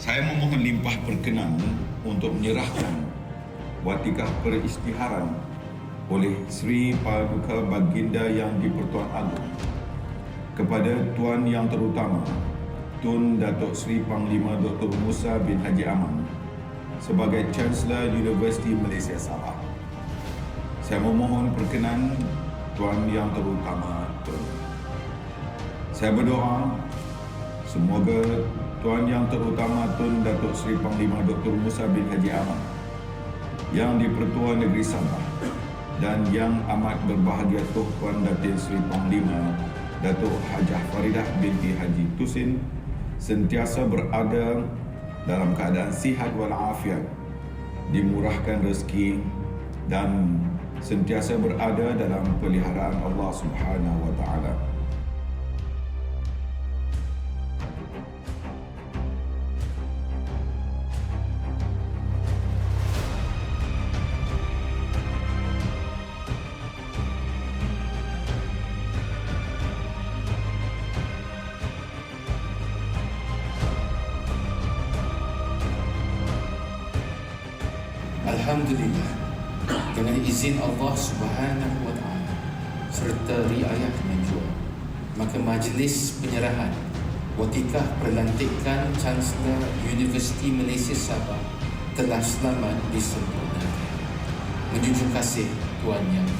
Saya memohon limpah perkenan untuk menyerahkan watikah peristiharan oleh Sri Paduka Baginda Yang di-Pertuan Agong kepada Tuan Yang Terutama Tun Datuk Seri Panglima Dr. Musa bin Haji Aman sebagai Chancellor Universiti Malaysia Sabah. Saya memohon perkenan Tuan Yang Terutama Tun. Saya berdoa semoga Tuan Yang Terutama Tun Datuk Seri Panglima Dr. Musa bin Haji Aman yang di-Pertuan Negeri Sabah dan yang amat berbahagia Tuan Datin Seri Panglima Datuk Hajah Faridah binti Haji Tusin sentiasa berada dalam keadaan sihat walafiat, dimurahkan rezeki dan sentiasa berada dalam peliharaan Allah Subhanahu wa taala. Alhamdulillah dengan izin Allah Subhanahu wa taala serta riayahnya jua maka majlis penyerahan watikah perlantikan Chancellor Universiti Malaysia Sabah telah selamat disempurnakan. Menjunjung kasih Tuan Yang